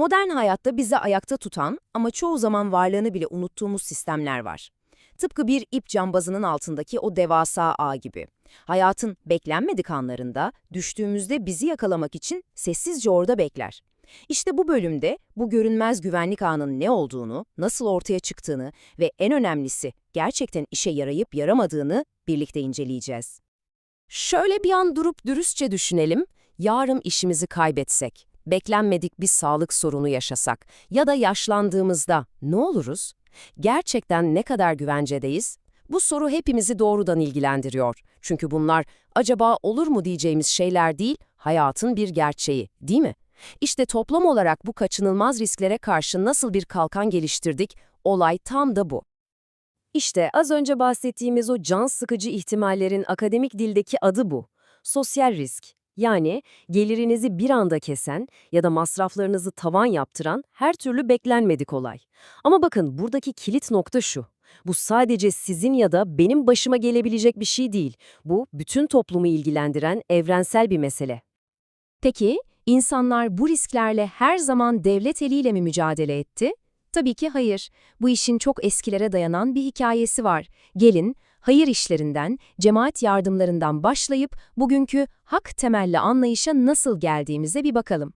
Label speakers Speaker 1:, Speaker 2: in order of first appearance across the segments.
Speaker 1: Modern hayatta bizi ayakta tutan ama çoğu zaman varlığını bile unuttuğumuz sistemler var. Tıpkı bir ip cambazının altındaki o devasa ağ gibi. Hayatın beklenmedik anlarında, düştüğümüzde bizi yakalamak için sessizce orada bekler. İşte bu bölümde bu görünmez güvenlik ağının ne olduğunu, nasıl ortaya çıktığını ve en önemlisi gerçekten işe yarayıp yaramadığını birlikte inceleyeceğiz. Şöyle bir an durup dürüstçe düşünelim, yarın işimizi kaybetsek, beklenmedik bir sağlık sorunu yaşasak ya da yaşlandığımızda ne oluruz? Gerçekten ne kadar güvencedeyiz? Bu soru hepimizi doğrudan ilgilendiriyor. Çünkü bunlar acaba olur mu diyeceğimiz şeyler değil, hayatın bir gerçeği, değil mi? İşte toplum olarak bu kaçınılmaz risklere karşı nasıl bir kalkan geliştirdik, olay tam da bu. İşte az önce bahsettiğimiz o can sıkıcı ihtimallerin akademik dildeki adı bu. Sosyal risk. Yani gelirinizi bir anda kesen ya da masraflarınızı tavan yaptıran her türlü beklenmedik olay. Ama bakın buradaki kilit nokta şu. Bu sadece sizin ya da benim başıma gelebilecek bir şey değil. Bu bütün toplumu ilgilendiren evrensel bir mesele. Peki, insanlar bu risklerle her zaman devlet eliyle mi mücadele etti? Tabii ki hayır. Bu işin çok eskilere dayanan bir hikayesi var. Gelin, hayır işlerinden, cemaat yardımlarından başlayıp bugünkü hak temelli anlayışa nasıl geldiğimize bir bakalım.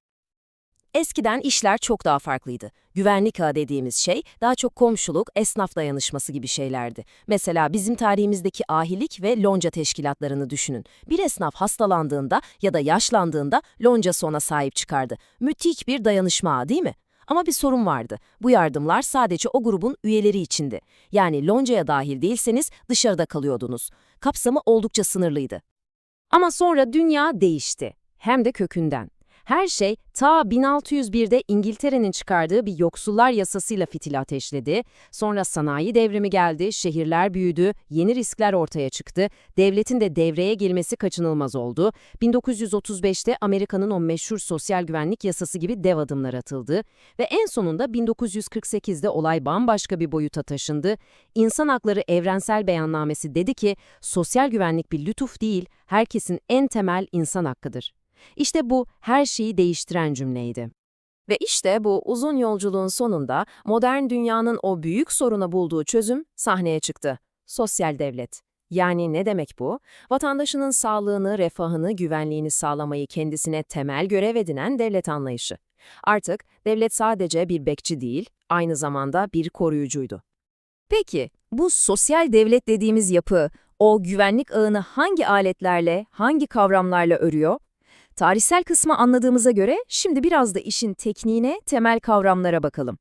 Speaker 1: Eskiden işler çok daha farklıydı. Güvenlik ağı dediğimiz şey daha çok komşuluk, esnaf dayanışması gibi şeylerdi. Mesela bizim tarihimizdeki ahilik ve lonca teşkilatlarını düşünün. Bir esnaf hastalandığında ya da yaşlandığında loncası ona sahip çıkardı. Müthiş bir dayanışma ağı değil mi? Ama bir sorun vardı. Bu yardımlar sadece o grubun üyeleri içindi. Yani loncaya dahil değilseniz dışarıda kalıyordunuz. Kapsamı oldukça sınırlıydı. Ama sonra dünya değişti. Hem de kökünden. Her şey ta 1601'de İngiltere'nin çıkardığı bir yoksullar yasasıyla fitil ateşledi. Sonra sanayi devrimi geldi, şehirler büyüdü, yeni riskler ortaya çıktı. Devletin de devreye girmesi kaçınılmaz oldu. 1935'te Amerika'nın o meşhur sosyal güvenlik yasası gibi dev adımlar atıldı. Ve en sonunda 1948'de olay bambaşka bir boyuta taşındı. İnsan Hakları Evrensel Beyannamesi dedi ki, sosyal güvenlik bir lütuf değil, herkesin en temel insan hakkıdır. İşte bu her şeyi değiştiren cümleydi. Ve işte bu uzun yolculuğun sonunda modern dünyanın o büyük soruna bulduğu çözüm sahneye çıktı. Sosyal devlet. Yani ne demek bu? Vatandaşının sağlığını, refahını, güvenliğini sağlamayı kendisine temel görev edinen devlet anlayışı. Artık devlet sadece bir bekçi değil, aynı zamanda bir koruyucuydu. Peki, bu sosyal devlet dediğimiz yapı, o güvenlik ağını hangi aletlerle, hangi kavramlarla örüyor? Tarihsel kısmı anladığımıza göre şimdi biraz da işin tekniğine, temel kavramlara bakalım.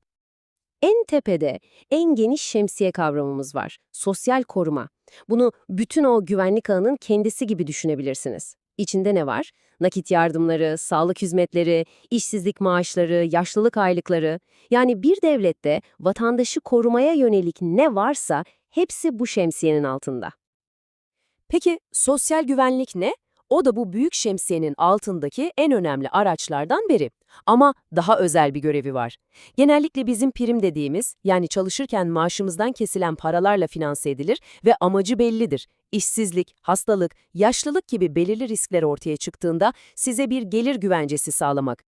Speaker 1: En tepede en geniş şemsiye kavramımız var. Sosyal koruma. Bunu bütün o güvenlik ağının kendisi gibi düşünebilirsiniz. İçinde ne var? Nakit yardımları, sağlık hizmetleri, işsizlik maaşları, yaşlılık aylıkları. Yani bir devlette vatandaşı korumaya yönelik ne varsa hepsi bu şemsiyenin altında. Peki sosyal güvenlik ne? O da bu büyük şemsiyenin altındaki en önemli araçlardan biri. Ama daha özel bir görevi var. Genellikle bizim prim dediğimiz, yani çalışırken maaşımızdan kesilen paralarla finanse edilir ve amacı bellidir. İşsizlik, hastalık, yaşlılık gibi belirli riskler ortaya çıktığında size bir gelir güvencesi sağlamak.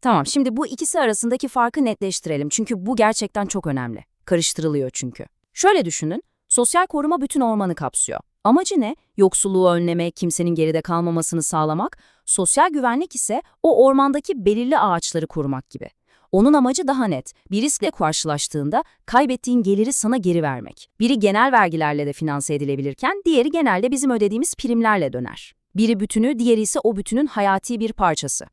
Speaker 2: Tamam, şimdi bu ikisi arasındaki farkı netleştirelim çünkü bu gerçekten çok önemli. Karıştırılıyor çünkü. Şöyle düşünün, sosyal koruma bütün ormanı kapsıyor. Amacı ne? Yoksulluğu önlemek, kimsenin geride kalmamasını sağlamak. Sosyal güvenlik ise o ormandaki belirli ağaçları korumak gibi. Onun amacı daha net. Bir riskle karşılaştığında kaybettiğin geliri sana geri vermek. Biri genel vergilerle de finanse edilebilirken diğeri genelde bizim ödediğimiz primlerle döner. Biri bütünü, diğeri ise o bütünün hayati bir parçası.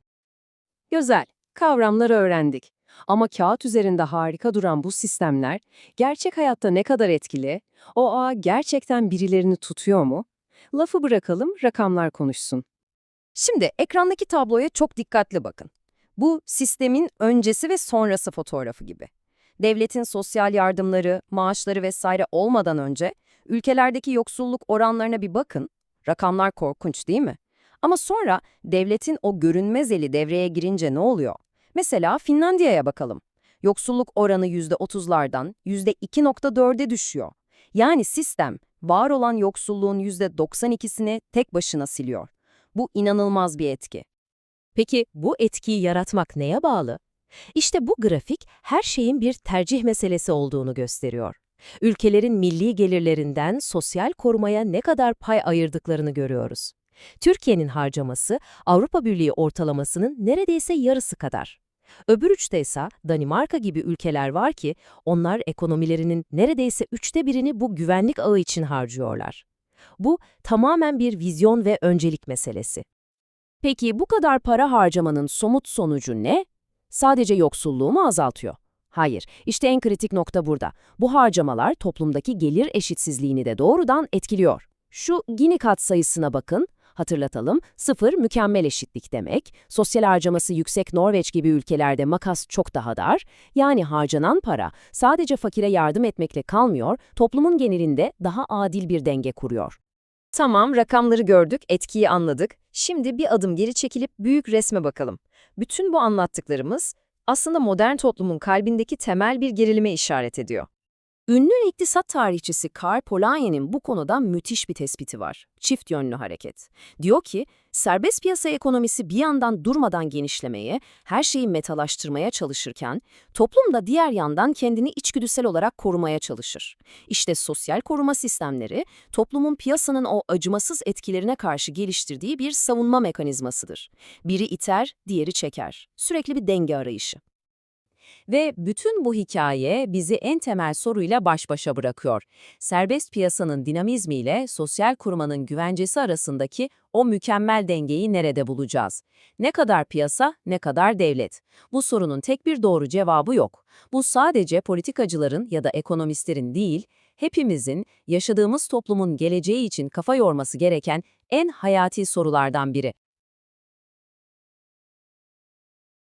Speaker 1: Güzel, kavramları öğrendik. Ama kağıt üzerinde harika duran bu sistemler gerçek hayatta ne kadar etkili? O ağ gerçekten birilerini tutuyor mu? Lafı bırakalım, rakamlar konuşsun. Şimdi ekrandaki tabloya çok dikkatli bakın. Bu sistemin öncesi ve sonrası fotoğrafı gibi. Devletin sosyal yardımları, maaşları vesaire olmadan önce ülkelerdeki yoksulluk oranlarına bir bakın. Rakamlar korkunç değil mi? Ama sonra devletin o görünmez eli devreye girince ne oluyor? Mesela Finlandiya'ya bakalım. Yoksulluk oranı %30'lardan %2.4'e düşüyor. Yani sistem var olan yoksulluğun %92'sini tek başına siliyor. Bu inanılmaz bir etki. Peki bu etkiyi yaratmak neye bağlı?
Speaker 3: İşte bu grafik her şeyin bir tercih meselesi olduğunu gösteriyor. Ülkelerin milli gelirlerinden sosyal korumaya ne kadar pay ayırdıklarını görüyoruz. Türkiye'nin harcaması Avrupa Birliği ortalamasının neredeyse yarısı kadar. Öbür uçta ise Danimarka gibi ülkeler var ki onlar ekonomilerinin neredeyse üçte birini bu güvenlik ağı için harcıyorlar. Bu tamamen bir vizyon ve öncelik meselesi.
Speaker 2: Peki bu kadar para harcamanın somut sonucu ne? Sadece yoksulluğu mu azaltıyor? Hayır, işte en kritik nokta burada. Bu harcamalar toplumdaki gelir eşitsizliğini de doğrudan etkiliyor. Şu Gini katsayısına bakın. Hatırlatalım, sıfır mükemmel eşitlik demek. Sosyal harcaması yüksek Norveç gibi ülkelerde makas çok daha dar. Yani harcanan para sadece fakire yardım etmekle kalmıyor, toplumun genelinde daha adil bir denge kuruyor.
Speaker 1: Tamam, rakamları gördük, etkiyi anladık. Şimdi bir adım geri çekilip büyük resme bakalım. Bütün bu anlattıklarımız aslında modern toplumun kalbindeki temel bir gerilime işaret ediyor.
Speaker 2: Ünlü iktisat tarihçisi Karl Polanyi'nin bu konuda müthiş bir tespiti var. Çift yönlü hareket. Diyor ki, serbest piyasa ekonomisi bir yandan durmadan genişlemeye, her şeyi metalaştırmaya çalışırken, toplum da diğer yandan kendini içgüdüsel olarak korumaya çalışır. İşte sosyal koruma sistemleri, toplumun piyasanın o acımasız etkilerine karşı geliştirdiği bir savunma mekanizmasıdır. Biri iter, diğeri çeker. Sürekli bir denge arayışı. Ve bütün bu hikaye bizi en temel soruyla baş başa bırakıyor. Serbest piyasanın dinamizmiyle sosyal korumanın güvencesi arasındaki o mükemmel dengeyi nerede bulacağız? Ne kadar piyasa, ne kadar devlet? Bu sorunun tek bir doğru cevabı yok. Bu sadece politikacıların ya da ekonomistlerin değil, hepimizin yaşadığımız toplumun geleceği için kafa yorması gereken en hayati sorulardan biri.